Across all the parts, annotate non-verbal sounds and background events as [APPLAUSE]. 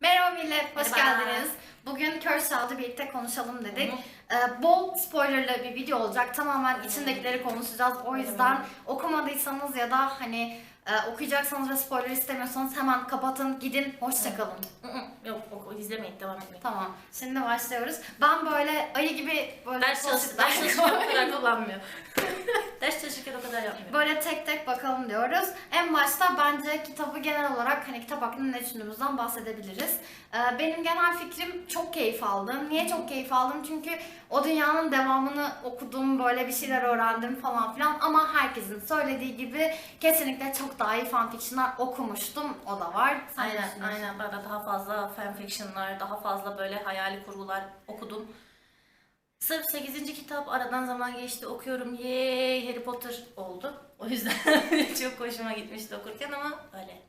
Merhaba millet, hoş Merhaba. geldiniz. Bugün Kör Sağ'da birlikte konuşalım dedik. Ee, bol spoilerlı bir video olacak. Tamamen içindekileri konuşacağız. O yüzden okumadıysanız ya da hani e, okuyacaksanız ve spoiler istemiyorsanız hemen kapatın, gidin, hoşçakalın. Yok yok izlemeyin devam etmeyin. Tamam, şimdi başlıyoruz. Ben böyle ayı gibi böyle Ders çalış, post-it ders çalışırken o kadar [LAUGHS] kullanmıyor. ders çalışırken o kadar yapmıyor. Böyle tek tek bakalım diyoruz. En başta bence kitabı genel olarak hani kitap hakkında ne düşündüğümüzden bahsedebiliriz. Ee, benim genel fikrim çok keyif aldım. Niye çok keyif aldım? Çünkü o dünyanın devamını okudum, böyle bir şeyler öğrendim falan filan. Ama herkesin söylediği gibi kesinlikle çok daha iyi fanfictionlar okumuştum. O da var. Sen Aynen aynen ben de daha fazla fanfictionlar, daha fazla böyle hayali kurgular okudum. Sırf 8. kitap aradan zaman geçti okuyorum yey Harry Potter oldu. O yüzden [LAUGHS] çok hoşuma gitmişti okurken ama öyle.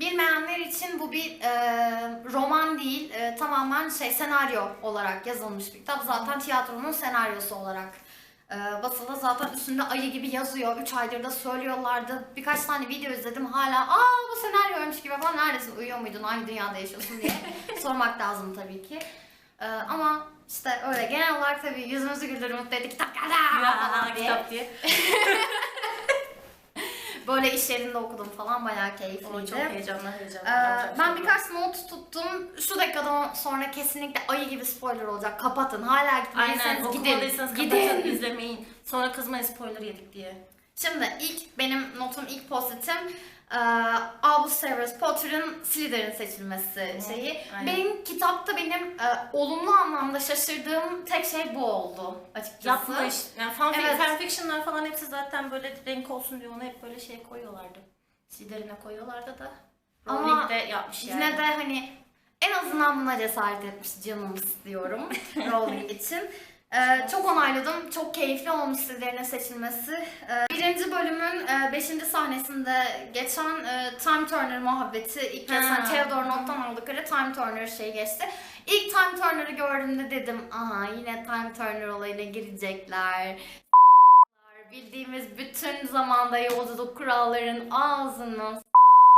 Bilmeyenler için bu bir e, roman değil, e, tamamen şey senaryo olarak yazılmış bir kitap. Zaten tiyatronun senaryosu olarak e, basılı. Zaten üstünde ayı gibi yazıyor. 3 aydır da söylüyorlardı. Birkaç tane video izledim hala. Aa bu senaryoymuş gibi falan. Neredesin? Uyuyor muydun? Aynı dünyada yaşıyorsun diye [LAUGHS] sormak lazım tabii ki. E, ama işte öyle genel olarak tabii yüzümüzü güldürür mutlu etti. Kitap geldi falan Ya, [LAUGHS] diye. kitap diye. [LAUGHS] Böyle iş yerinde okudum falan. Bayağı O keyifliydi. çok heyecanlı heyecanlı. Ee, ben birkaç not tuttum. Şu dakikadan sonra kesinlikle ayı gibi spoiler olacak. Kapatın. Hala Aynen gitmediyseniz gidin. okumadıysanız kapatın Gidin. izlemeyin. Sonra kızmayın spoiler yedik diye. Şimdi ilk benim notum ilk pozitim e, Albus Severus Potter'ın Slytherin seçilmesi şeyi. aynen. Benim kitapta benim e, olumlu anlamda şaşırdığım tek şey bu oldu açıkçası. Yapmış. Yani fan Evet. fanfictionlar falan hepsi zaten böyle renk olsun diye onu hep böyle şey koyuyorlardı. Siderine koyuyorlardı da. Ama Rowling de yapmış yani. Yine de hani en azından buna cesaret etmiş canımız diyorum [LAUGHS] Rowling için. Ee, çok onayladım. Çok keyifli olmuş sizlerine seçilmesi. Ee, birinci bölümün 5. sahnesinde geçen e, Time Turner muhabbeti ilk kez Ha. hani Theodore Not'tan aldıkları Time Turner şey geçti. İlk Time Turner'ı gördüğümde dedim aha yine Time Turner olayına girecekler. [LAUGHS] Bildiğimiz bütün zamanda yolculuk kuralların ağzını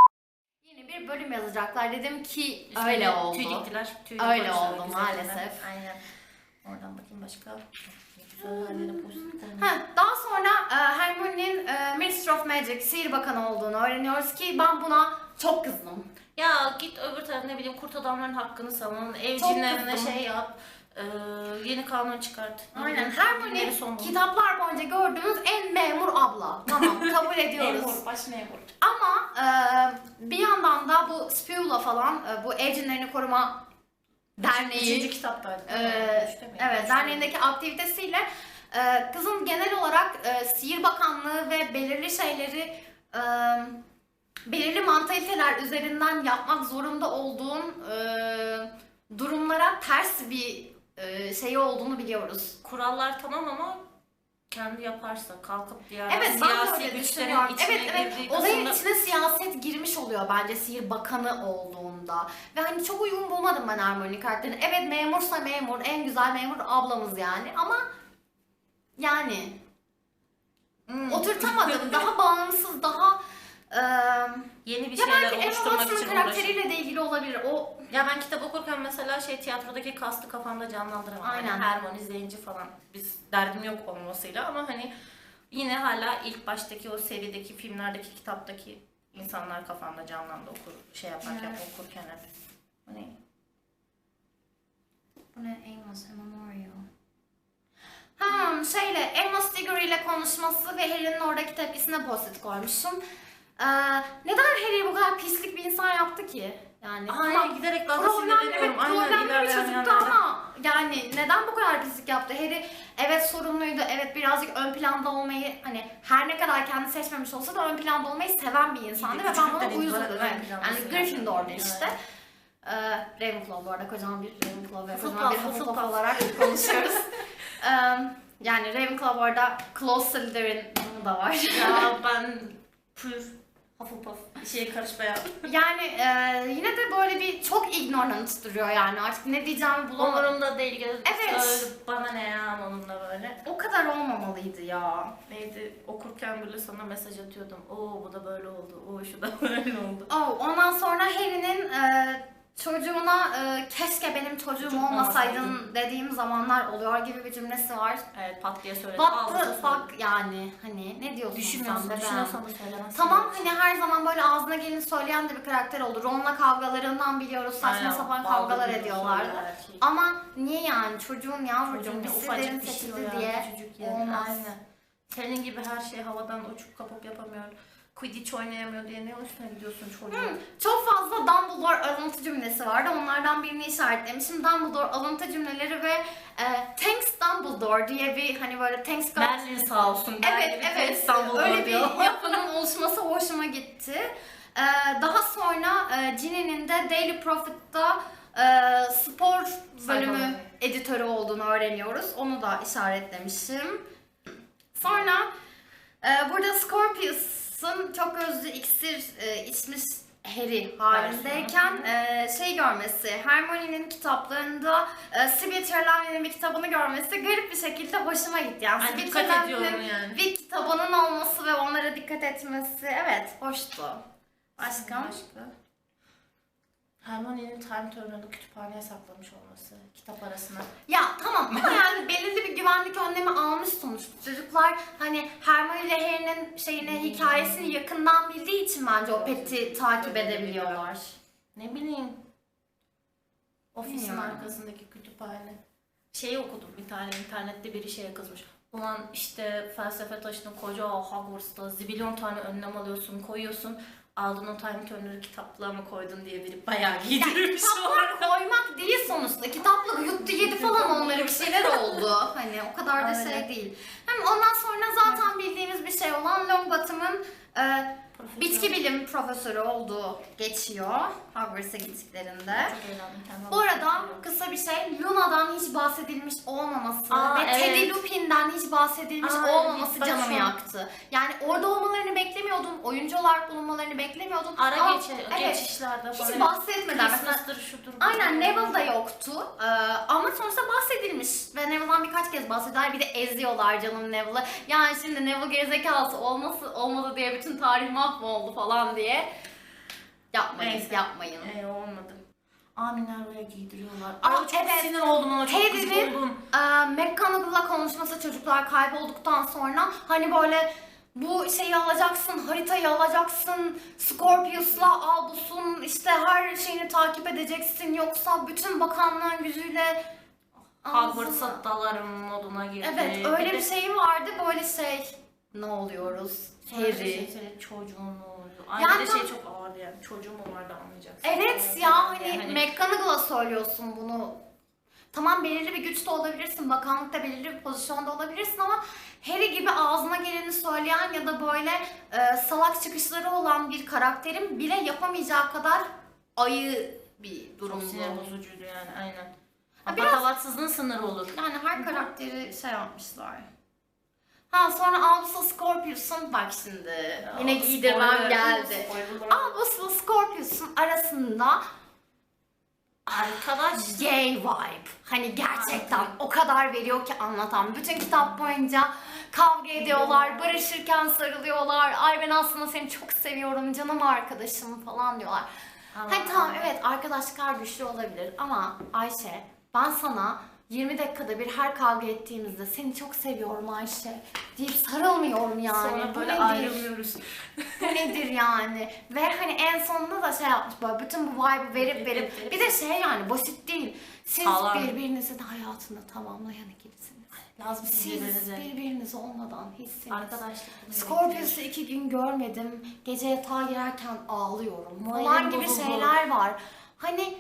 [LAUGHS] Yeni bir bölüm yazacaklar. Dedim ki öyle oldu. Tüy diktiler. Tüy Öyle oldu maalesef. Aynen. Oradan bakayım başka. Ha, daha sonra e, Hermione'nin e, Minister of Magic, sihir bakanı olduğunu öğreniyoruz ki ben buna çok kızdım. Ya git öbür taraf ne bileyim kurt adamların hakkını savun. Ev Çok cinlerine kızdım. şey yap. e, yeni kanun çıkart. Ne Aynen. bileyim, Hermione dinleri son bulun. kitaplar boyunca gördüğümüz en memur abla. Tamam [LAUGHS] kabul ediyoruz. Memur, baş memur. Ama e, bir yandan da bu Spewla falan e, bu ev cinlerini koruma derneği. Üçüncü Üçte mi? evet, derneğindeki aktivitesiyle e, kızın genel olarak e, sihir bakanlığı ve belirli şeyleri e, belirli mantaliteler üzerinden yapmak zorunda olduğun e, durumlara ters bir e, şey olduğunu biliyoruz. Kurallar tamam ama kendi yaparsa kalkıp diğer Evet siyasi güçlerin içine Evet evet girdiği olayın içine siyaset girmiş oluyor bence sihir bakanı olduğunda. Ve hani çok uygun bulmadım ben Hermione karakterini. Evet memursa memur en güzel memur ablamız yani ama yani Hmm. oturtamadım. [LAUGHS] daha bağımsız, daha eee Yeni bir ya şeyler oluşturmak için karakteriyle de ilgili olabilir. O Ya ben kitap okurken mesela şey tiyatrodaki kastı kafamda canlandıramam. Aynen. Yani Hermione, Zenci falan. Biz derdim yok olmasıyla ama hani yine hala ilk baştaki o serideki filmlerdeki kitaptaki insanlar kafamda canlandı okur şey yaparken Evet. okurken hep. Hani bu ne Amos Memorial. Ha şeyle Emma Stigger ile konuşması ve Harry'nin oradaki tepkisine post koymuşum. Eee, neden Harry bu kadar pislik bir insan yaptı ki? Yani Ay tamam, giderek daha da Problem, evet, sinirleniyorum. Aynen problemli bir ilerleyen çocuktu yanlarda. ama yani neden bu kadar pislik yaptı? Harry evet sorumluydu, evet birazcık ön planda olmayı hani her ne kadar kendi seçmemiş olsa da ön planda olmayı seven bir insandı ve ben buna Küçüklükten uyuz itibaren oluyordum. ön Evet. plandasın Yani yani. Gryffindor'da işte. Ee, Ravenclaw bu arada kocaman bir Ravenclaw ve kocaman bir Hufflepuff. Hufflepuff olarak konuşuyoruz. [LAUGHS] Ee, yani Ravenclaw bu arada Close Slytherin da var. Ya ben pür Hufflepuff şeye karışmayan. [LAUGHS] yani e, yine de böyle bir çok ignorant duruyor yani artık ne diyeceğimi bulamadım. Umurumda değil. Göz, Evet. Bana ne ya onunla böyle. O kadar olmamalıydı ya. Neydi okurken böyle sana mesaj atıyordum. Oo bu da böyle oldu. Oo şu da [LAUGHS] böyle oldu. Oh, ondan sonra Harry'nin e, çocuğuna e, keşke benim çocuğum Çocuk olmasaydın olmasaydın. dediğim zamanlar oluyor gibi bir cümlesi var. Evet pat diye söyledi. What Ağzına the söyledi. fuck yani hani ne diyorsun Düşünmüyorsun, sen de ben? düşünüyorsan da söylemezsin. Tamam hani her zaman böyle ağzına geleni söyleyen de bir karakter olur. Ron'la kavgalarından biliyoruz saçma Aynen, sapan kavgalar söylüyor her şeyi. Ama niye yani çocuğun yavrucuğum Çocuğun bir ufacık bir şey seçildi diye küçücük ya. olmaz. Aynen. Senin gibi her şey havadan uçup kapıp yapamıyor. Quidditch oynayamıyor diye ne üstüne gidiyorsun çocuğun? Hmm, çok fazla Dumbledore alıntı cümlesi vardı. Onlardan birini işaretlemişim. Dumbledore alıntı cümleleri ve e, Thanks Dumbledore diye bir hani böyle Thanks God Berlin sağ olsun. Evet evet öyle bir [LAUGHS] yapının oluşması hoşuma gitti. Ee, daha sonra e, Ginny'nin de Daily Prophet'ta e, spor bölümü Sayfaları. editörü olduğunu öğreniyoruz. Onu da işaretlemişim. Sonra e, burada Scorpius'un çok özlü iksir e, içmiş Harry halindeyken e, şey görmesi, Hermione'nin kitaplarında e, Sibir Trelawney'nin bir kitabını görmesi garip bir şekilde hoşuma gitti. Yani Ay, dikkat Trelawney'nin ediyorum yani. bir kitabının olması ve onlara dikkat etmesi evet hoştu. Başka? Başka? Hermione'nin Time Turner'ını kütüphaneye saklamış olması. Kitap arasına. Ya tamam ama yani belirli bir güvenlik önlemi almış sonuçta. Çocuklar hani Hermione ile Harry'nin şeyini, hikayesini yakından bildiği için bence o peti takip edebiliyorlar. Ne bileyim. Ofisin Bilmiyorum. arkasındaki kütüphane. Şeyi okudum bir tane internette biri şeye kızmış. Ulan işte felsefe taşını koca Hogwarts'ta zibilyon tane önlem alıyorsun, koyuyorsun. Aldın o Time Turner'ı kitaplığa mı koydun diye biri bayağı giydirmiş Kitaplar koymak değil sonuçta. Kitaplık yuttu yedi falan onlara bir şeyler oldu. Hani o kadar da şey Aynen. değil. Hem ondan sonra zaten bildiğimiz bir şey olan Longbottom'ın e, bitki bilim profesörü olduğu geçiyor Hogwarts'a gittiklerinde. Bu arada kısa bir şey, Luna'dan hiç bahsedilmiş olmaması Aa, ve evet. Teddy Lupin'den hiç bahsedilmiş Aa, olmaması bak canımı yaktı. Yani orada olmalarını beklemiyordum, oyuncu olarak bulunmalarını beklemiyordum. Ara Ama geçe, evet, geçişlerde hiç bahsetmeden Christmas'tır şudur. Aynen. Neville da yoktu Ee, ama sonuçta bahsedilmiş ve Neville'dan birkaç kez bahsediyorlar bir de eziyorlar canım Neville'ı. Yani şimdi Neville gerizekalısı olması olmadı diye bütün tarih mahvoldu falan diye. Yapmayın, Neyse. yapmayın. Ee, olmadı. Aa Minerva'ya giydiriyorlar. Aa, Aa, çok evet. sinir oldum ona çok gıcık oldum. Ee, McGonagall'la konuşması çocuklar kaybolduktan sonra hani böyle bu şeyi alacaksın, haritayı alacaksın, Scorpius'la Albus'un işte her şeyini takip edeceksin yoksa bütün bakanlığın yüzüyle Hogwarts'a dalarım moduna girdi. Evet öyle bir şey vardı böyle şey ne oluyoruz? Harry. Harry. Senin çocuğun ne oluyor? Ay Yani de şey çok ağırdı yani. Çocuğum mu vardı anlayacaksın. Evet Yani ya hani hani- McGonagall'a söylüyorsun bunu. Tamam belirli bir güçte olabilirsin, bakanlıkta belirli bir pozisyonda olabilirsin ama Harry gibi ağzına geleni söyleyen ya da böyle e, salak çıkışları olan bir karakterin bile yapamayacağı kadar ayı bir Çok durumdu. sinir bozucuydu yani aynen. Ha, Biraz... biraz- Patavatsızlığın sınırı olur. Yani her karakteri şey yapmışlar. Ha sonra Albus'la Scorpius'un bak şimdi yine giydirmem Spoiler. geldi. Spoiler. Albus'la Scorpius'un arasında Arkadaş gay vibe. Hani gerçekten o kadar veriyor ki anlatan. Bütün kitap boyunca kavga ediyorlar, barışırken sarılıyorlar. Ay ben aslında seni çok seviyorum canım arkadaşım falan diyorlar. Hani tamam evet arkadaşlıklar güçlü olabilir ama Ayşe ben sana 20 dakikada bir her kavga ettiğimizde seni çok seviyorum Ayşe deyip sarılmıyorum yani. sonra Bu böyle nedir? ayrılmıyoruz. Bu nedir yani? Ve hani en sonunda da şey yapmış böyle bütün bu vibe'ı verip verip bir de şey yani basit değil. Siz Sağlam. birbirinizin hayatını tamamlayan ikisiniz. Lazım Siz birbirinize. birbiriniz olmadan hissiniz. Arkadaşlık. bunu Scorpius'u iki gün görmedim. Gece yatağa girerken ağlıyorum falan gibi şeyler var. Hani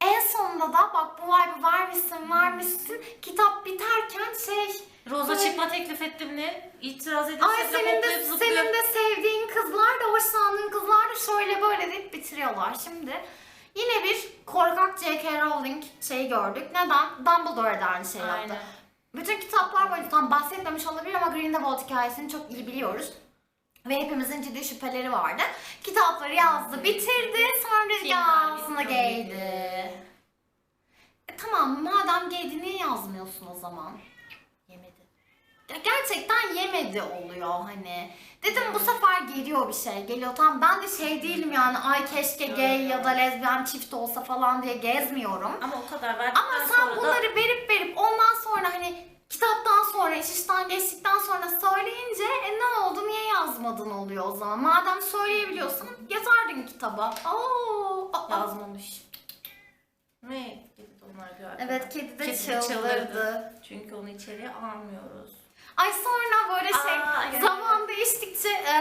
en sonunda da bak bu vibe'ı vermişsin vermişsin. Kitap biterken şey Roza çıkma teklif ettim ne? İtiraz edip Ay senin de hoplayıp zıplıyor. senin de sevdiğin kızlar da hoşlandığın kızlar da şöyle böyle deyip bitiriyorlar. Şimdi yine bir korkak J.K. Rowling şeyi gördük. Neden? Dumbledore'dan şey yaptı. Aynen. Bütün kitaplar boyunca tam bahsetmemiş olabilir ama Grindelwald hikayesini çok iyi biliyoruz. Ve hepimizin ciddi şüpheleri vardı. Kitapları yazdı, bitirdi, sonra Filmler rüyasına bitti, giydi. Tamam, madem giydi niye yazmıyorsun o zaman? Yemedi. ya gerçekten yemedi oluyor hani. Dedim bu sefer geliyor bir şey. Geliyor tamam ben de şey değilim yani ay keşke gay ya da lezbiyen çift olsa falan diye gezmiyorum. Ama o kadar verdikten Ama sen sonra da bunları verip verip ondan sonra hani kitaptan sonra iş işten geçtikten sonra söyleyince e ne oldu niye yazmadın oluyor o zaman. Madem söyleyebiliyorsun yazardın kitaba. Oo, aa. yazmamış. Ne? Bir arkada. Evet kedi de Kedi çıldırdı. çıldırdı. Çünkü onu içeriye almıyoruz. Ay sonra böyle şey Aa, evet. zaman değiştikçe e,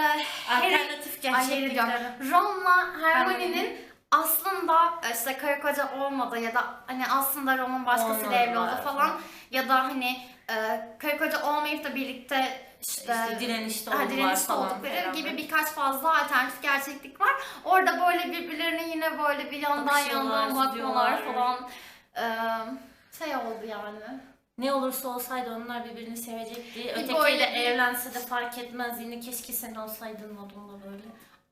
Alternatif gerçeklikler. Ron'la Hermione'nin Hermione. aslında e, işte karı koca olmadı ya da hani aslında Ron'un başkasıyla evli oldu falan ya da hani e, karı koca olmayıp da birlikte işte, İşte direnişte ha, direnişte falan oldukları falan. gibi birkaç fazla alternatif gerçeklik var. Orada böyle birbirlerine yine böyle bir yandan Bakışıyorlar, yandan bakmalar falan şey oldu yani. Ne olursa olsaydı onlar birbirini sevecekti. Bir Ötekiyle böyle- evlense de fark etmez. Yine keşke sen olsaydın modunda böyle.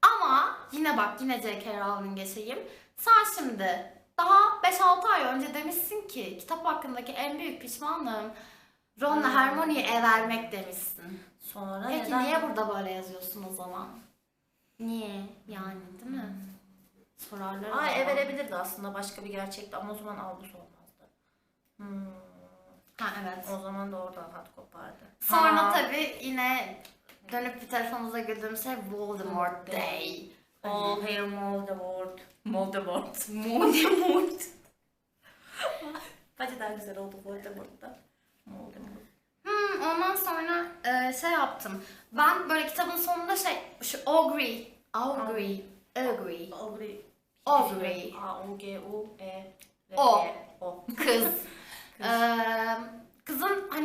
Ama yine bak yine J.K. Rowling geçeyim. Sen şimdi daha 5-6 ay önce demişsin ki kitap hakkındaki en büyük pişmanlığım Ron'la Hmm. Hermione'yi ev vermek demişsin. Sonra Peki neden? niye burada böyle yazıyorsun o zaman? Niye yani değil mi? Sorarlar. Aa, ev verebilirdi aslında başka bir gerçekti ama o zaman algısı olmazdı. Hmm. Ha evet. O zaman da oradan hat kopardı. Sonra Ha. tabii yine dönüp bir tarafımıza güldüğüm şey Voldemort Day. All hail Voldemort. Voldemort. [LAUGHS] Voldemort. Bence daha güzel oldu Voldemort'ta. Voldemort. Hmm, ondan sonra e, şey yaptım. Ben böyle kitabın sonunda şey, şu Augury, Augury, Augury, Aubrey. Aubrey. A U G U E R O. E. O. kız. [LAUGHS] Eee, kızın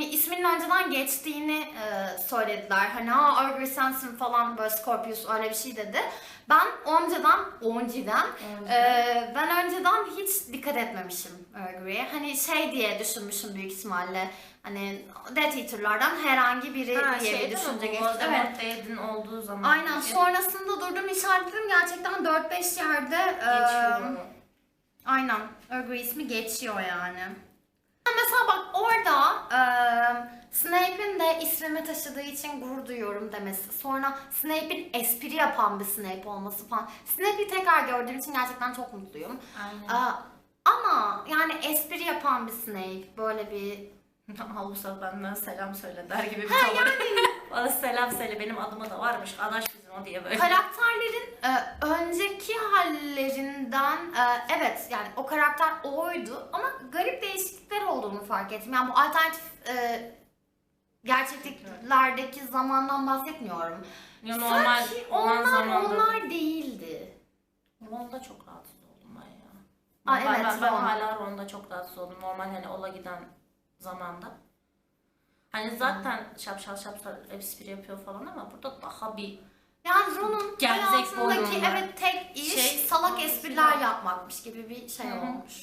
hani isminin önceden geçtiğini e, söylediler. Hani ha Augury sensin falan böyle Scorpius öyle bir şey dedi. Ben önceden, önceden Ee, ben önceden hiç dikkat etmemişim Augury'e. Hani şey diye düşünmüşüm büyük ihtimalle. Hani Death Eater'lardan herhangi biri Ha, diye şey bir düşünce geçti. Evet. Olduğu zaman. Aynen. Sonrasında durdum işaretledim. Gerçekten 4-5 yerde e, geçiyor. aynen Augury ismi geçiyor yani. Mesela bak orada e, Snape'in de ismimi taşıdığı için gurur duyuyorum demesi. Sonra Snape'in espri yapan bir Snape olması falan. Snape'i tekrar gördüğüm için gerçekten çok mutluyum. Aynen. Aa, ama yani espri yapan bir Snape böyle bir [LAUGHS] Havusa benden selam söyle der gibi bir tavır. [LAUGHS] Bana selam söyle benim adıma da varmış. Adaş o diye böyle. karakterlerin e, önceki hallerinden e, evet yani o karakter oydu ama garip değişiklikler olduğunu fark ettim. Yani bu alternatif e, gerçekliklerdeki zamandan bahsetmiyorum. Ya normal Sanki olan onlar zamanda. onlar değildi. Ronda çok rahatsız oldum ben ya. Aa, ben, evet, ben, ben Ron. hala Ronda çok rahatsız oldum. Normal hani ola giden zamanda. Hani zaten şapşal şapşal espri yapıyor falan ama burada daha bir Yani Ron'un Gerzek hayatındaki evet tek iş şey- salak espriler yapmakmış gibi bir şey Hı hı. olmuş.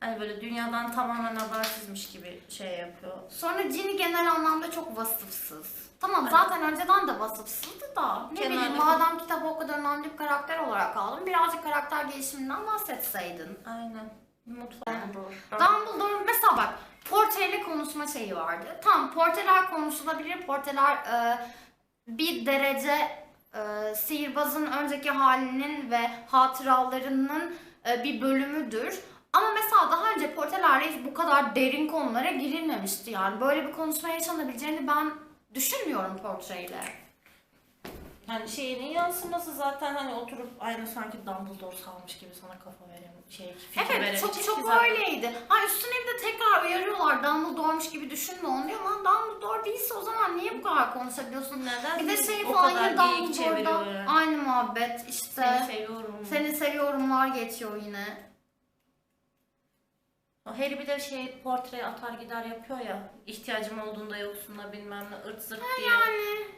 hani böyle dünyadan tamamen habersizmiş gibi şey yapıyor. Sonra Ginny genel anlamda çok vasıfsız. Tamam Evet. zaten önceden de vasıfsızdı da ne Kenarda bileyim bir- madem kitabı o kadar önemli bir karakter olarak aldın birazcık karakter gelişiminden bahsetseydin. Aynen. Mutfağı bu. Dumbledore mesela bak portreyle konuşma şeyi vardı. Tamam portreler konuşulabilir. Portreler e, bir derece e, sihirbazın önceki halinin ve hatıralarının e, bir bölümüdür. Ama mesela daha önce portrelerle hiç bu kadar derin konulara girilmemişti yani. Böyle bir konuşma yaşanabileceğini ben düşünmüyorum portreyle. Yani şeyinin yansıması zaten hani oturup aynı sanki Dumbledore salmış gibi sana kafa veren şey fikir Evet çok çok öyleydi. Ha üstüne bir de tekrar uyarıyorlar Dumbledore'muş gibi düşünme onu diyor. Lan Dumbledore değilse o zaman niye bu kadar konuşabiliyorsun? Neden? Bir de şey o falan yine Dumbledore'da yani. aynı muhabbet işte. Seni seviyorum. Seni seviyorumlar geçiyor yine. Harry bir de şey portre atar gider yapıyor ya. ihtiyacım olduğunda yoksunla bilmem ne ırt zırt diye. Yani.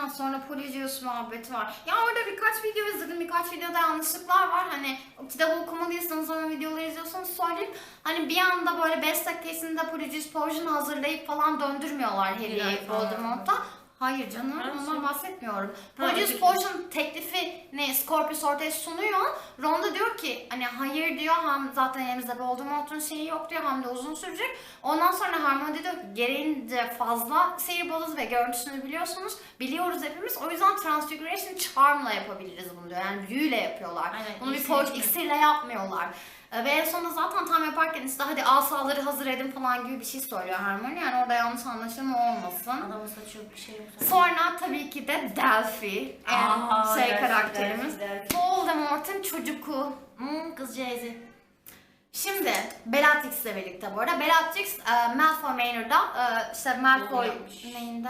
Ha sonra Polybius muhabbeti var. Ya orada birkaç video izledim. Birkaç videoda yanlışlıklar var. Hani kitabı okumalıysanız sonra videoları izliyorsanız söyleyeyim. Hani bir anda böyle 5 dakika içinde Polybius Potion hazırlayıp falan döndürmüyorlar Harry'i. Voldemort'a. Hayır canım Ha, ondan şey- bahsetmiyorum. Ha, Police öteki- Potion teklifi ne Scorpius ortaya sunuyor. Ronda diyor ki hani hayır diyor hem zaten elimizde Voldemort'un şeyi yok diyor hem de uzun sürecek. Ondan sonra Hermione diyor ki gereğince fazla sihirbazız ve görüntüsünü biliyorsunuz. Biliyoruz hepimiz. O yüzden Transfiguration Charm'la yapabiliriz bunu diyor. Yani büyüyle yapıyorlar. Aynen, bunu bir içmiyor. iksirle yapmıyorlar. E, Ve en sonunda zaten tam yaparken işte hadi asaları hazır edin falan gibi bir şey söylüyor Hermione. Yani orada yanlış anlaşılma olmasın. Adamın saçı yok bir şey yok. Sonra tabii ki de Delphi. Aa, şey Delphi, karakterimiz. Delphi, Delphi. Voldemort'un çocuğu. Hmm, kızcağızı. Şimdi Bellatrix'le birlikte bu arada. Bellatrix e, Malfoy Manor'da e, işte Malfoy neyinde?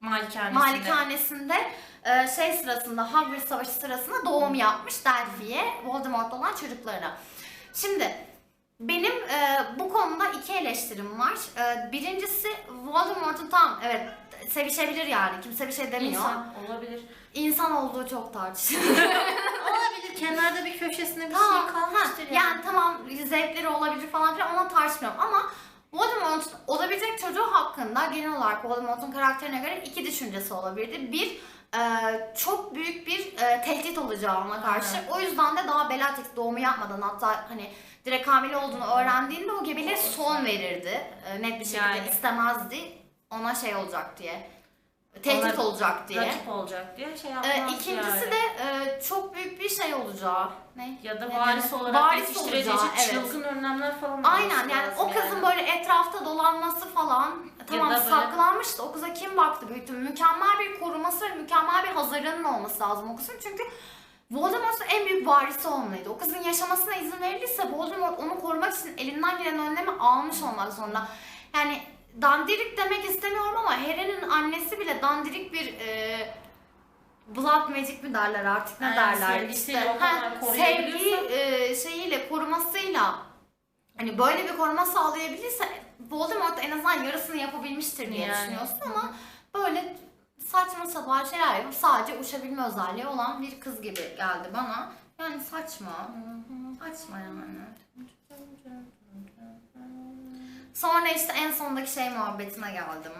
Malikanesinde. Malikanesinde e, şey sırasında Hogwarts Savaşı sırasında doğum yapmış Delphi'ye Voldemort'la olan çocuklarına. Şimdi benim e, bu konuda iki eleştirim var. E, birincisi Voldemort'un tam evet sevişebilir yani kimse bir şey demiyor. İnsan, İnsan olabilir. olduğu çok tartışılır. [LAUGHS] olabilir. Kenarda bir köşesinde bir Tamam, şey kalmıştır yani. yani tamam zevkleri olabilir falan filan ona tartışmıyorum ama Voldemort'un olabilecek çocuğu hakkında genel olarak Voldemort'un karakterine göre iki düşüncesi olabilirdi. Bir, çok büyük bir e, tehdit olacağı ona karşı. Evet. O yüzden de daha Bellatrix doğumu yapmadan hatta hani direkt hamile olduğunu öğrendiğinde o gebeliğe son verirdi. E, net bir şekilde Yani. istemezdi ona şey olacak diye. Tehdit Ona olacak diye. Rakip olacak diye şey E, yapmaz ikincisi yani. de e, çok büyük bir şey olacağı. Ne? ya da Ne varis denir? olarak Varis yetiştireceği olacağı, için evet. çılgın önlemler falan Aynen yani o kızın böyle etrafta dolanması falan tamam da böyle- saklanmıştı o kıza kim baktı büyüttü mükemmel bir koruması ve mükemmel bir hazırlığının olması lazım o kızın çünkü Voldemort'un en büyük varisi olmalıydı. O kızın yaşamasına izin verilirse Voldemort onu korumak için elinden gelen önlemi almış olmak zorunda. Yani dandirik demek istemiyorum ama Harry'nin annesi bile dandirik bir e, Blood Magic mi derler artık ne Aynen, derler işte. Ha, sevgi e, şeyiyle korumasıyla hani böyle bir koruma sağlayabilirse Voldemort en azından yarısını yapabilmiştir diye Yani. düşünüyorsun ama böyle saçma sapan şeyler yapıp sadece uçabilme özelliği olan bir kız gibi geldi bana. Yani saçma. Saçma yani. Sonra işte en sondaki şey muhabbetine geldim.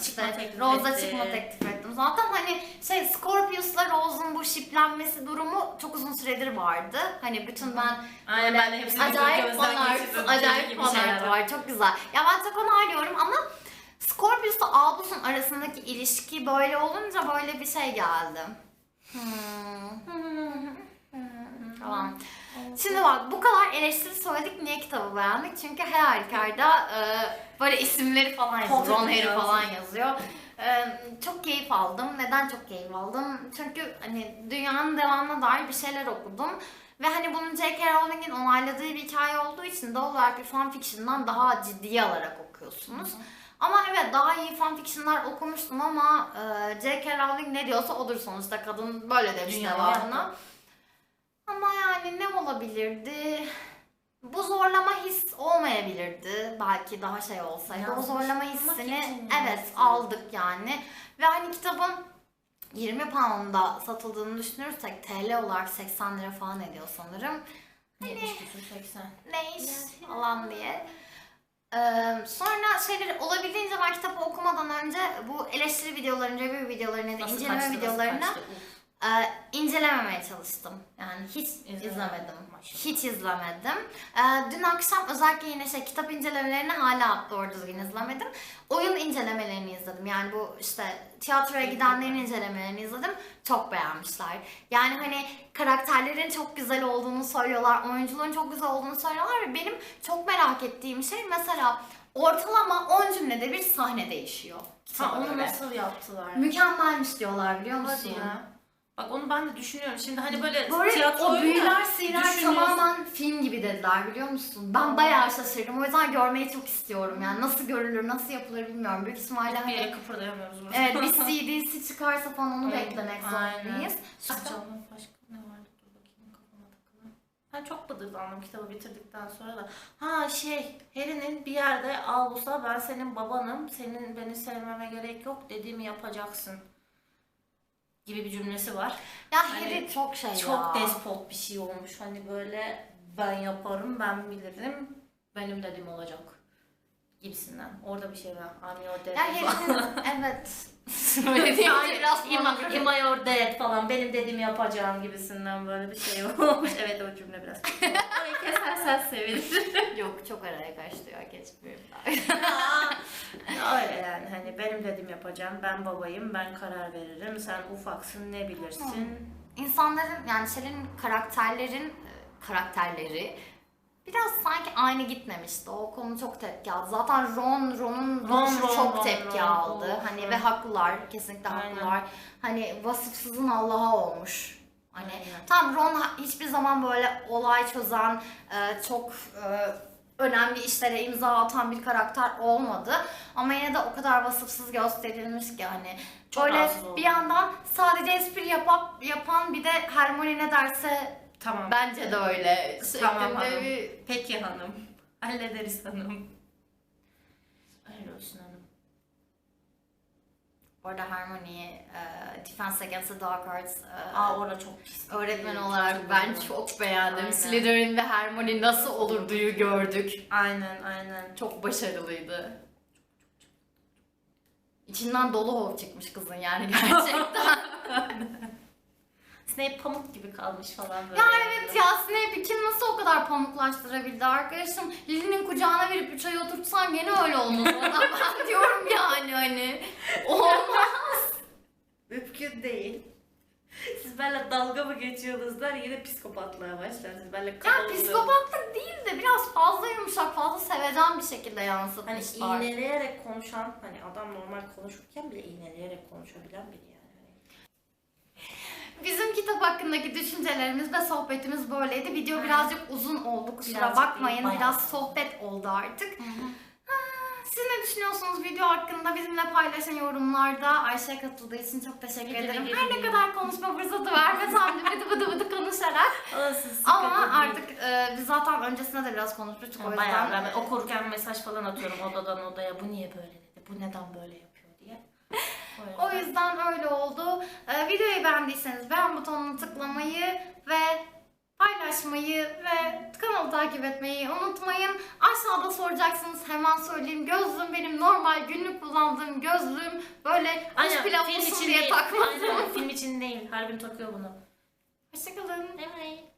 İşte Çıkma etti. çıkma teklif ettim. Zaten hani şey Scorpius'la Rose'un bu şiplenmesi durumu çok uzun süredir vardı. Hani bütün ben Aynen ben de hepsini acayip fanart, acayip fanart var. Çok güzel. Ya ben çok onaylıyorum ama Scorpius'la Albus'un arasındaki ilişki böyle olunca böyle bir şey geldi. Hmm. Tamam. Şimdi bak bu kadar eleştiri söyledik niye kitabı beğendik? Çünkü her halükarda e, böyle isimleri falan yazıyor. Ron Harry yazıyor. falan yazıyor. E, çok keyif aldım. Neden çok keyif aldım? Çünkü hani dünyanın devamına dair bir şeyler okudum. Ve hani bunun J.K. Rowling'in onayladığı bir hikaye olduğu için doğal olarak bir fanfiction'dan daha ciddiye alarak okuyorsunuz. Ama evet daha iyi fanfiction'lar okumuştum ama e, J.K. Rowling ne diyorsa odur sonuçta. Kadın böyle demiş devamına. Ama yani ne olabilirdi? Bu zorlama his olmayabilirdi. Belki daha şey olsaydı. O Yazmış zorlama olmak hissini evet aldık yani. Ve hani kitabın 20 pound'a satıldığını düşünürsek TL olarak 80 lira falan ediyor sanırım. 70 küsur 80. Ne iş falan diye. Ee, sonra şeyleri olabildiğince ben kitabı okumadan önce bu eleştiri videolarını, review videolarını Nasıl inceleme kaçtı, videolarını kaçtı? Ee, incelememeye çalıştım. Yani hiç İzlemedim. izlemedim. Maşallah. Hiç izlemedim. Ee, dün akşam özellikle yine şey kitap incelemelerini hala doğru düzgün izlemedim. Oyun incelemelerini izledim. Yani bu işte tiyatroya gidenlerin incelemelerini izledim. Çok beğenmişler. Yani hani karakterlerin çok güzel olduğunu söylüyorlar. Oyunculuğun çok güzel olduğunu söylüyorlar ve benim çok merak ettiğim şey mesela ortalama 10 cümlede bir sahne değişiyor. Ha onu nasıl yaptılar? Mükemmelmiş diyorlar biliyor Hadi musun? ya. Bak onu ben de düşünüyorum. Şimdi hani böyle, Böyle tiyatro o büyüler sihirler tamamen film gibi dediler biliyor musun? Ben bayağı şaşırdım. O yüzden görmeyi çok istiyorum. Yani nasıl görülür, nasıl yapılır bilmiyorum. Büyük ihtimalle Bir hani yere kıpırdayamıyoruz burada. evet bir [LAUGHS] CD'si çıkarsa falan onu Evet, beklemek aynen. zorundayız. Canım başka ne vardı dur bakayım kafama takılan. Ben çok bıdırdandım kitabı bitirdikten sonra da. Ha şey Harry'nin bir yerde Albus'a ben senin babanım, senin beni sevmeme gerek yok dediğimi yapacaksın gibi bir cümlesi var. Ya Hani Harry çok şey Çok ya. despot bir şey olmuş. Hani böyle ben yaparım, ben bilirim, benim dediğim olacak gibisinden. Orada bir şey var. I'm your dad. Ya evet. Hayır, am, I your dad falan benim dediğimi yapacağım gibisinden böyle bir şey [LAUGHS] olmuş. evet o cümle biraz. Orayı kesersen sevinirim. [LAUGHS] Yok çok araya kaçtı ya geçmiyorum. [LAUGHS] Öyle yani hani benim dediğimi yapacağım. Ben babayım, ben karar veririm. Sen ufaksın, ne bilirsin. İnsanların yani şeylerin karakterlerin e, karakterleri biraz sanki aynı gitmemişti. O konu çok tepki aldı. Zaten Ron, Ron'un Ron, Ron, çok Ron, tepki Ron. aldı. Of, hani evet. ve haklılar, kesinlikle Aynen. haklılar. Hani vasıfsızın Allah'a olmuş. Hani Aynen. tam Ron hiçbir zaman böyle olay çözen, e, çok e, önemli işlere imza atan bir karakter olmadı. Ama yine de o kadar vasıfsız gösterilmiş ki hani Çok böyle bir yandan sadece espri yapap, yapan bir de Hermione ne derse Tamam. bence de öyle Tamam hanım. bir Peki hanım. [LAUGHS] Hallederiz hanım. Öyle olsun hanım. Bu arada Hermione'yi e, Defense Against the Dark Arts e, Aa orada çok pis. öğretmen Çok olarak ben çok çok beğendim. Aynen. Slytherin ve Hermione nasıl olurduyu gördük. Aynen aynen. Çok başarılıydı. İçinden dolu hov çıkmış kızın yani gerçekten. [LAUGHS] Snape pamuk gibi kalmış falan böyle. ya evet ya Snape'i kim nasıl o kadar pamuklaştırabildi arkadaşım? Lily'nin kucağına verip üç ay oturtsan gene öyle olmaz. [LAUGHS] Ben diyorum yani hani. Olmaz. Mümkün değil. Siz benimle dalga mı geçiyorsunuzlar yine psikopatlığa başlar. Siz benimle Ya psikopatlık değil de biraz fazla yumuşak, fazla sevecen bir şekilde Hani yansıtmışlar. iğneleyerek konuşan, hani adam normal konuşurken bile iğneleyerek konuşabilen biri yani. Bizim kitap hakkındaki düşüncelerimiz ve sohbetimiz böyleydi. Video Aynen. birazcık uzun oldu kusura Birazcık bakmayın. değil, bayağı. Biraz sohbet oldu artık. Ha, Siz ne düşünüyorsunuz video hakkında? Bizimle paylaşın yorumlarda. Ayşe katıldığı için çok teşekkür Ne ederim. Her ne kadar konuşma fırsatı vermesem de bıdı bıdı bıdı konuşarak. Ama artık e, biz zaten öncesinde de biraz konuşmuştuk o Bayağı yüzden. ben okurken mesaj falan atıyorum odadan odaya bu niye böyle dedi, bu neden böyle. O yüzden öyle oldu. Ee, videoyu beğendiyseniz beğen butonuna tıklamayı ve paylaşmayı ve kanalı takip etmeyi unutmayın. Aşağıda soracaksınız hemen söyleyeyim. Gözlüğüm benim normal günlük kullandığım gözlüğüm. Böyle kuş Aynen pilav film olsun için diye değil. takmadım. Aynen film için değil. Her gün takıyor bunu. Hoşçakalın. Bye bye.